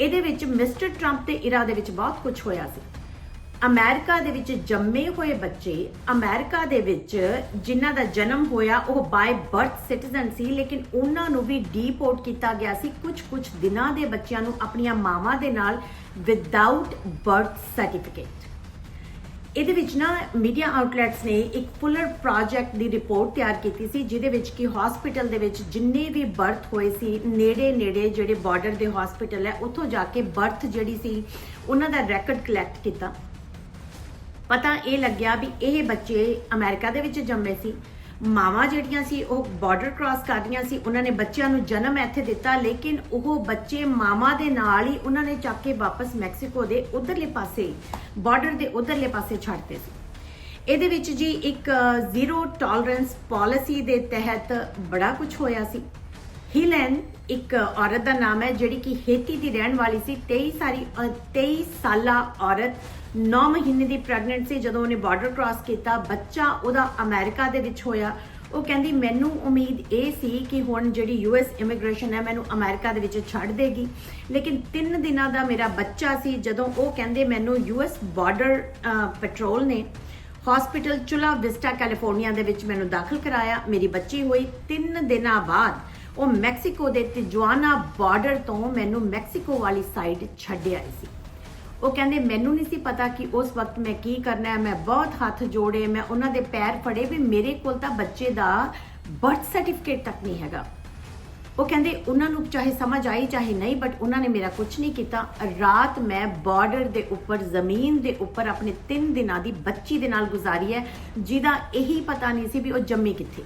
ਇਹਦੇ ਵਿੱਚ mister Trump ਦੇ ਇਰਾ ਦੇ ਵਿੱਚ ਬਹੁਤ ਕੁਝ ਹੋਇਆ ਸੀ। ਅਮਰੀਕਾ ਦੇ ਵਿੱਚ ਜੰਮੇ ਹੋਏ ਬੱਚੇ, ਅਮਰੀਕਾ ਦੇ ਵਿੱਚ ਜਿਨ੍ਹਾਂ ਦਾ ਜਨਮ ਹੋਇਆ, ਉਹ ਬਾਈ ਬਰਥ ਸਿਟੀਜ਼ਨ ਸੀ, ਲੇਕਿਨ ਉਹਨਾਂ ਨੂੰ ਵੀ ਡੀਪੋਰਟ ਕੀਤਾ ਗਿਆ ਸੀ। ਕੁਝ ਕੁਝ ਦਿਨਾਂ ਦੇ ਬੱਚਿਆਂ ਨੂੰ ਆਪਣੀਆਂ ਮਾਵਾਂ ਦੇ ਨਾਲ ਵਿਦਆਊਟ ਬਰਥ ਸਰਟੀਫਿਕੇਟ ਇਹਦੇ ਵਿੱਚ ਨਾ ਮੀਡੀਆ ਆਊਟਲੈਟਸ ਨੇ ਇੱਕ ਪੁਲਰ ਪ੍ਰੋਜੈਕਟ ਦੀ ਰਿਪੋਰਟ ਤਿਆਰ ਕੀਤੀ ਸੀ, ਜਿਹਦੇ ਵਿੱਚ ਕਿ ਹਸਪੀਟਲ ਦੇ ਵਿੱਚ ਜਿੰਨੇ ਵੀ ਬਰਥ ਹੋਏ ਸੀ ਨੇੜੇ ਨੇੜੇ ਜਿਹੜੇ ਬਾਰਡਰ ਦੇ ਹਸਪੀਟਲ ਹੈ, ਉੱਥੋਂ ਜਾ ਕੇ ਬਰਥ ਜਿਹੜੀ ਸੀ, ਉਹਨਾਂ ਦਾ ਰੈਕੋਰਡ ਕਲੈਕਟ ਕੀਤਾ। ਪਤਾ ਇਹ ਲੱਗਿਆ ਵੀ ਇਹ ਬੱਚੇ ਅਮਰੀਕਾ ਦੇ ਵਿੱਚ ਜੰਮੇ ਸੀ। ਮਾਵਾਂ ਜਿਹੜੀਆਂ ਸੀ, ਉਹ ਬਾਰਡਰ ਕ੍ਰਾਸ ਕਰਦੀਆਂ ਸੀ। ਉਹਨਾਂ ਨੇ ਬੱਚਿਆਂ ਨੂੰ ਜਨਮ ਇੱਥੇ ਦਿੱਤਾ, ਲੇਕਿਨ ਉਹ ਬੱਚੇ ਮਾਵਾਂ ਦੇ ਨਾਲ ਹੀ ਉਹਨਾਂ ਨੇ ਚੱਕ ਕੇ ਵਾਪਸ ਮੈਕਸੀਕੋ ਦੇ ਉਧਰਲੇ ਪਾਸੇ ਬਾਰਡਰ ਦੇ ਉਧਰਲੇ ਪਾਸੇ ਛੱਡਤੇ ਸੀ। ਇਹਦੇ ਵਿੱਚ ਜੀ ਇੱਕ ਜ਼ੀਰੋ ਟੋਲਰੈਂਸ ਪਾਲਿਸੀ ਦੇ ਤਹਿਤ ਬੜਾ ਕੁਝ ਹੋਇਆ ਸੀ। ਹਿਲਨ ਇੱਕ ਔਰਤ ਦਾ ਨਾਮ ਹੈ ਜਿਹੜੀ ਕਿ ਹੇਤੀ ਦੀ ਰਹਿਣ ਵਾਲੀ ਸੀ। 23 ਸਾਰੀ ਅ, 23 ਸਾਲਾ ਔਰਤ 9 ਮਹੀਨੇ ਦੀ ਪ੍ਰੈਗਨੈਂਟ ਸੀ। ਜਦੋਂ ਉਹਨੇ ਬਾਰਡਰ ਕ੍ਰਾਸ ਕੀਤਾ ਬੱਚਾ ਉਹਦਾ ਅਮਰੀਕਾ ਦੇ ਵਿੱਚ ਹੋਇਆ। ਉਹ ਕਹਿੰਦੀ ਮੈਨੂੰ ਉਮੀਦ ਇਹ ਸੀ ਕਿ ਹੁਣ ਜਿਹੜੀ ਯੂਐਸ ਇਮੀਗ੍ਰੇਸ਼ਨ ਹੈ ਮੈਨੂੰ ਅਮਰੀਕਾ ਦੇ ਵਿੱਚ ਛੱਡ ਦੇਗੀ। ਲੇਕਿਨ 3 ਦਿਨਾਂ ਦਾ ਮੇਰਾ ਬੱਚਾ ਸੀ। ਜਦੋਂ ਉਹ ਕਹਿੰਦੇ ਮੈਨੂੰ ਯੂਐਸ ਬਾਰਡਰ ਪੈਟਰੋਲ ਨੇ ਹਸਪੀਟਲ ਚੁਲਾ ਵਿਸਟਾ ਕੈਲੀਫੋਰਨੀਆ ਦੇ ਵਿੱਚ ਮੈਨੂੰ ਦਾਖਲ ਕਰਾਇਆ। ਮੇਰੀ ਬੱਚੀ ਹੋਈ। 3 ਦਿਨਾਂ ਬਾਅਦ ਉਹ ਮੈਕਸੀਕੋ ਦੇ ਤਿਜੁਆਨਾ ਬਾਰਡਰ ਤੋਂ ਮੈਨੂੰ ਮੈਕਸੀਕੋ ਵਾਲੀ ਸਾਈਡ ਛੱਡਿਆ ਸੀ। ਉਹ ਕਹਿੰਦੇ, ਮੈਨੂੰ ਨਹੀਂ ਸੀ ਪਤਾ ਕਿ ਉਸ ਵਕਤ ਮੈਂ ਕੀ ਕਰਨਾ ਹੈ। ਮੈਂ ਬਹੁਤ ਹੱਥ ਜੋੜੇ, ਮੈਂ ਉਹਨਾਂ ਦੇ ਪੈਰ ਫੜੇ ਵੀ ਮੇਰੇ ਕੋਲ ਤਾਂ ਬੱਚੇ ਦਾ ਬਰਥ ਸਰਟੀਫਿਕੇਟ ਤੱਕ ਨਹੀਂ ਹੈਗਾ। ਉਹ ਕਹਿੰਦੇ, ਉਹਨਾਂ ਨੂੰ ਚਾਹੇ ਸਮਝ ਆਈ, ਚਾਹੇ ਨਹੀਂ ਬਟ ਉਹਨਾਂ ਨੇ ਮੇਰਾ ਕੁਝ ਨਹੀਂ ਕੀਤਾ। ਰਾਤ ਮੈਂ ਬਾਰਡਰ ਦੇ ਉੱਪਰ, ਜ਼ਮੀਨ ਦੇ ਉੱਪਰ ਆਪਣੇ 3 ਦਿਨਾਂ ਦੀ ਬੱਚੀ ਦੇ ਨਾਲ ਗੁਜ਼ਾਰੀ ਹੈ, ਜਿਹਦਾ ਇਹੀ ਪਤਾ ਨਹੀਂ ਸੀ ਵੀ ਉਹ ਜੰਮੀ ਕਿੱਥੇ।